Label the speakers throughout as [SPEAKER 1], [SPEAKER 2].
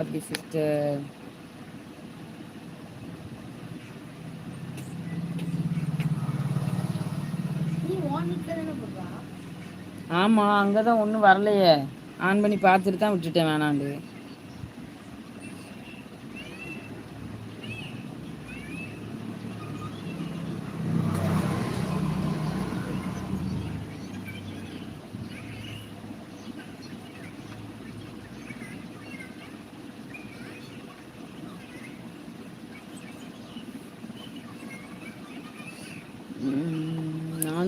[SPEAKER 1] அப்டி சிஸ்டர்
[SPEAKER 2] தான
[SPEAKER 1] ஆமா அங்கதா ஒண்ணு வரலையே. ஆன் பண்ணி பாத்துட்டு தா விட்டுட்டே வேணாண்டு.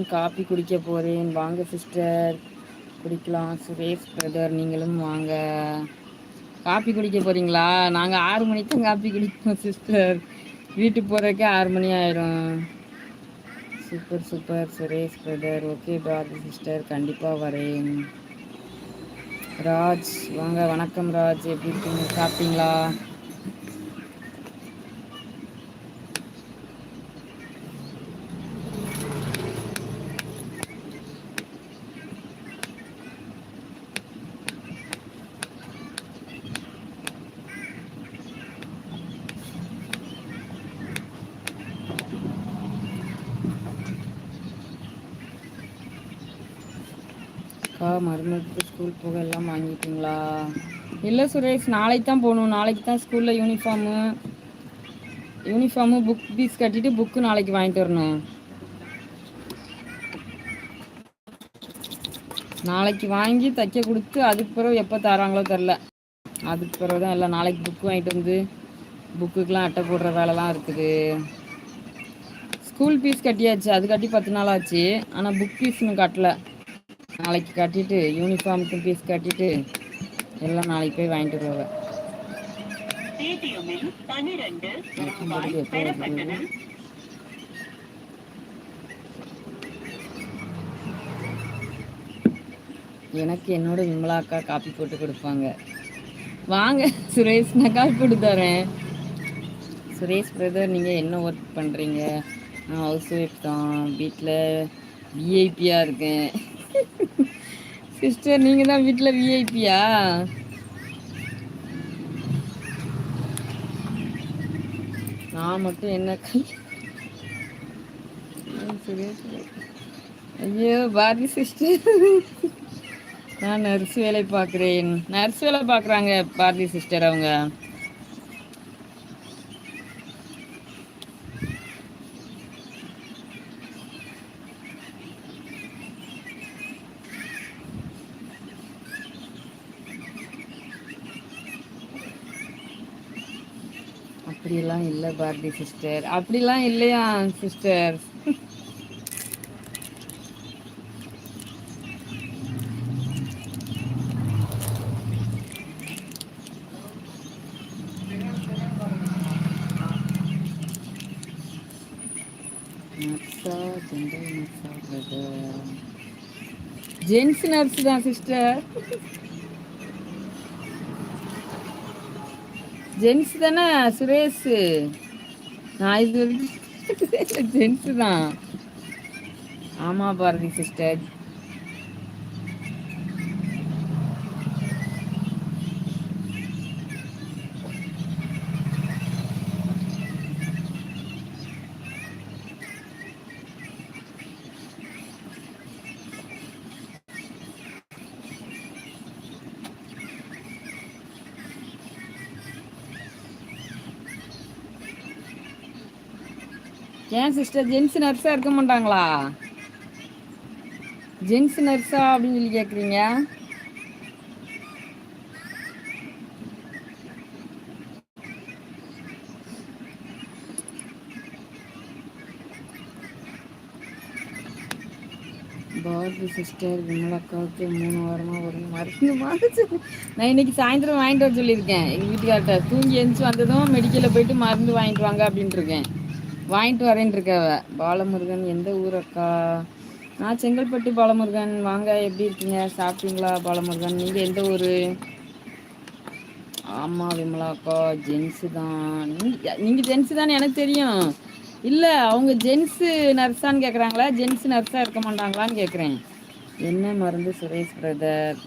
[SPEAKER 1] நானும் நான் குடிக்க போகிறேன் வாங்க சிஸ்டர் குடிக்கலாம். சுரேஷ் பிரதர் நீங்களும் வாங்க. காப்பி குடிக்க போகிறீங்களா நாங்கள் ஆறு மணிக்கு தான் காப்பி குடிப்போம் சிஸ்டர் வீட்டுக்கு போகிறதுக்கே ஆறு மணி ஆயிரும். Super super Suresh brother okay Bharathi sister கண்டிப்பாக வரேன். ராஜ் வாங்க. வணக்கம் ராஜ். எப்படி இருக்கீங்க? சாப்பிட்டீங்களா? அக்கா மருமகளுக்கு ஸ்கூல் போக எல்லாம் வாங்கிட்டீங்களா? இல்லை சுரேஷ் நாளைக்கு தான் போகணும். நாளைக்கு தான் ஸ்கூலில் யூனிஃபார்மு யூனிஃபார்மு புக் ஃபீஸ் கட்டிட்டு புக்கு நாளைக்கு வாங்கிட்டு வரணும். நாளைக்கு வாங்கி தைக்க கொடுத்து அதுக்கு பிறகு எப்போ தராங்களோ தெரில அதுக்கு பிறகு தான் எல்லாம் நாளைக்கு புக்கு வாங்கிட்டு வந்து புக்குக்கெலாம் அட்டை போடுற வேலைலாம் இருக்குது. ஸ்கூல் ஃபீஸ் கட்டியாச்சு. அது கட்டி பத்து நாள் ஆச்சு. ஆனால் புக் ஃபீஸ் இன்னும் கட்டலை. நாளைக்கு கட்டிட்டு யூனிஃபார்முக்கு ஃபீஸ் கட்டிட்டு எல்லாம் நாளைக்கு போய் வாங்கிட்டு வருது? எனக்கு என்னோட விமலா அக்கா காப்பி போட்டு கொடுப்பாங்க. வாங்க சுரேஷ் நான் காப்பி போட்டு தரேன். சுரேஷ் பிரதர் நீங்கள் என்ன ஒர்க் பண்ணுறீங்க நான் ஹவுஸ் ஒய்ஃப் தான் வீட்டில் விஐபியாக இருக்கேன். சிஸ்டர் நீங்கள் தான் வீட்டில் விஐபியா நான் மட்டும் என்ன ஐயோ பாரதி சிஸ்டர் நான் நர்ஸ் வேலை பார்க்குறேன். நர்ஸ் வேலை பார்க்குறாங்க பாரதி சிஸ்டர் அவங்க. அப்படியெல்லாம் இல்லை பாரதி சிஸ்டர் அப்படிலாம் இல்லையா சிஸ்டர் ஜென்ஸ் நர்ஸ் தான் சிஸ்டர் ஜென்ஸ் தானே சுரேஷ்? நான் இது ஜென்ஸ் தான். ஆமாம் பாரதி சிஸ்டர். ஏன் சிஸ்டர் ஜென்ஸ் நர்ஸாக இருக்க மாட்டாங்களா? ஜென்ஸ் நர்ஸா அப்படின்னு சொல்லி கேட்குறீங்க பாரதி சிஸ்டர் விமலாக்காவுக்கு மூணு வாரமாக ஒரு மருந்து மாறிச்சு நான் இன்னைக்கு சாயந்தரம் வாங்கிட்டு வர சொல்லியிருக்கேன். எங்கள் வீட்டுக்கார்ட்ட தூங்கி எழுந்துச்சு வந்ததும் மெடிக்கலில் போயிட்டு மருந்து வாங்கிட்டு வாங்க அப்படின்ட்டு இருக்கேன். வாங்கிட்டு வரேன் இருக்கவ பாலமுருகன் எந்த ஊர் அக்கா? நான் செங்கல்பட்டு பாலமுருகன் வாங்க. எப்படி இருக்கீங்க? சாப்பிட்டீங்களா பாலமுருகன்? நீங்கள் எந்த ஊர்? ஆமாம் விமலா அக்கா ஜென்ஸு தான். நீங்கள் நீங்கள் ஜென்ஸு தானே எனக்கு தெரியும். இல்லை அவங்க ஜென்ஸு நர்ஸான்னு கேட்குறாங்களா ஜென்ஸு நர்ஸாக இருக்க மாட்டாங்களான்னு கேட்குறேன் என்ன மருந்து சுரேஷ் பிரதர்